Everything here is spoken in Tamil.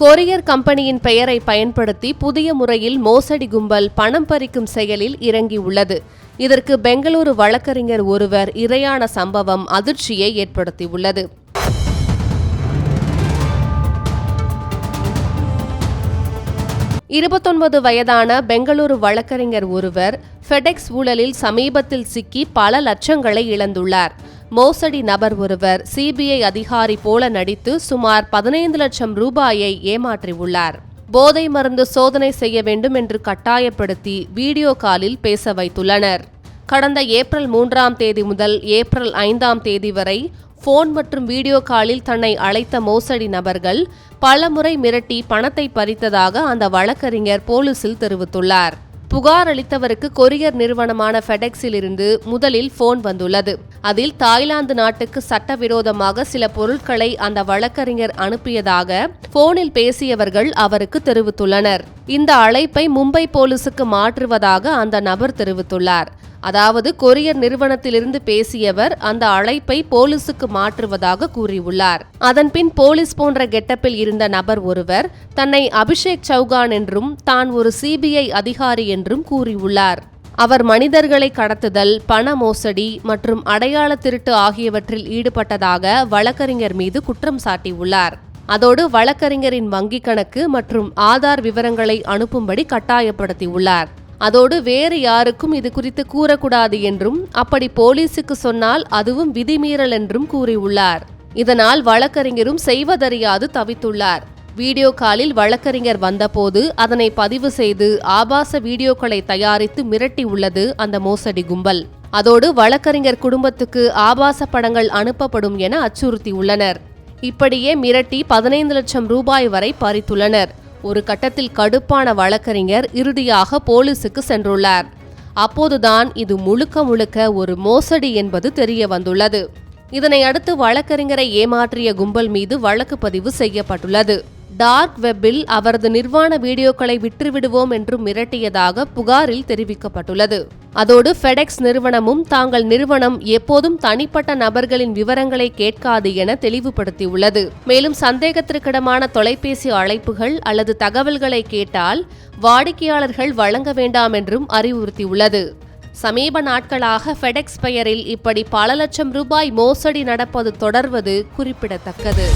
கொரியர் கம்பெனியின் பெயரை பயன்படுத்தி புதிய முறையில் மோசடி கும்பல் பணம் பறிக்கும் செயலில் இறங்கியுள்ளது. இதற்கு பெங்களூரு வழக்கறிஞர் ஒருவர் இரையான சம்பவம் அதிர்ச்சியை ஏற்படுத்தியுள்ளது. இருபத்தொன்பது வயதான பெங்களூரு வழக்கறிஞர் ஒருவர் ஃபெடெக்ஸ் ஊழலில் சமீபத்தில் சிக்கி பல லட்சங்களை இழந்துள்ளார். மோசடி நபர் ஒருவர் சிபிஐ அதிகாரி போல நடித்து சுமார் பதினைந்து லட்சம் ரூபாயை ஏமாற்றியுள்ளார். போதை மருந்து சோதனை செய்ய வேண்டும் என்று கட்டாயப்படுத்தி வீடியோ காலில் பேச வைத்துள்ளனர். கடந்த ஏப்ரல் மூன்றாம் தேதி முதல் ஏப்ரல் ஐந்தாம் தேதி வரை போன் மற்றும் வீடியோ காலில் தன்னை அழைத்த மோசடி நபர்கள் பலமுறை மிரட்டி பணத்தை பறித்ததாக அந்த வழக்கறிஞர் போலீசில் தெரிவித்துள்ளார். புகார் அளித்தவருக்கு கொரியர் நிறுவனமான ஃபெடெக்ஸில் இருந்து முதலில் போன் வந்துள்ளது. அதில் தாய்லாந்து நாட்டுக்கு சட்டவிரோதமாக சில பொருட்களை அந்த வழக்கறிஞர் அனுப்பியதாக போனில் பேசியவர்கள் அவருக்கு தெரிவித்துள்ளனர். இந்த அழைப்பை மும்பை போலீசுக்கு மாற்றுவதாக அந்த நபர் தெரிவித்துள்ளார். அதாவது கொரியர் நிறுவனத்திலிருந்து பேசியவர் அந்த அழைப்பை போலீசுக்கு மாற்றுவதாக கூறியுள்ளார். அதன்பின் போலீஸ் போன்ற கெட்டப்பில் இருந்த நபர் ஒருவர் தன்னை அபிஷேக் சௌகான் என்றும் தான் ஒரு சிபிஐ அதிகாரி என்றும் கூறியுள்ளார். அவர் மனிதர்களை கடத்துதல் பண மோசடி மற்றும் அடையாள திருட்டு ஆகியவற்றில் ஈடுபட்டதாக வழக்கறிஞர் மீது குற்றம் சாட்டியுள்ளார். அதோடு வழக்கறிஞரின் வங்கிக் கணக்கு மற்றும் ஆதார் விவரங்களை அனுப்பும்படி கட்டாயப்படுத்தியுள்ளார். அதோடு வேறு யாருக்கும் இது குறித்து கூறக்கூடாது என்றும் அப்படி போலீசுக்கு சொன்னால் அதுவும் விதிமீறல் என்றும் கூறியுள்ளார். இதனால் வழக்கறிஞரும் செய்வதறியாது தவித்துள்ளார். வீடியோ காலில் வழக்கறிஞர் வந்தபோது அதனை பதிவு செய்து ஆபாச வீடியோக்களை தயாரித்து மிரட்டி உள்ளது அந்த மோசடி கும்பல். அதோடு வழக்கறிஞர் குடும்பத்துக்கு ஆபாச படங்கள் அனுப்பப்படும் என அச்சுறுத்தியுள்ளனர். இப்படியே மிரட்டி பதினைந்து லட்சம் ரூபாய் வரை பறித்துள்ளனர். ஒரு கட்டத்தில் கடுப்பான வழக்கறிஞர் இறுதியாக போலீசுக்கு சென்றுள்ளார். அப்போதுதான் இது முழுக்க முழுக்க ஒரு மோசடி என்பது தெரிய வந்துள்ளது. இதனை அடுத்து வழக்கறிஞரை ஏமாற்றிய கும்பல் மீது வழக்கு பதிவு செய்யப்பட்டுள்ளது. டார்க் வெப்பில் அவரது நிர்வாண வீடியோக்களை விற்றுவிடுவோம் என்று மிரட்டியதாக புகாரில் தெரிவிக்கப்பட்டுள்ளது. அதோடு ஃபெடெக்ஸ் நிறுவனமும் தாங்கள் நிறுவனம் எப்போதும் தனிப்பட்ட நபர்களின் விவரங்களை கேட்காது என தெளிவுபடுத்தியுள்ளது. மேலும் சந்தேகத்திற்கிடமான தொலைபேசி அழைப்புகள் அல்லது தகவல்களை கேட்டால் வாடிக்கையாளர்கள் வழங்க வேண்டாம் என்றும் அறிவுறுத்தியுள்ளது. சமீப நாட்களாக ஃபெடெக்ஸ் பெயரில் இப்படி பல லட்சம் ரூபாய் மோசடி நடப்பது தொடர்வது குறிப்பிடத்தக்கது.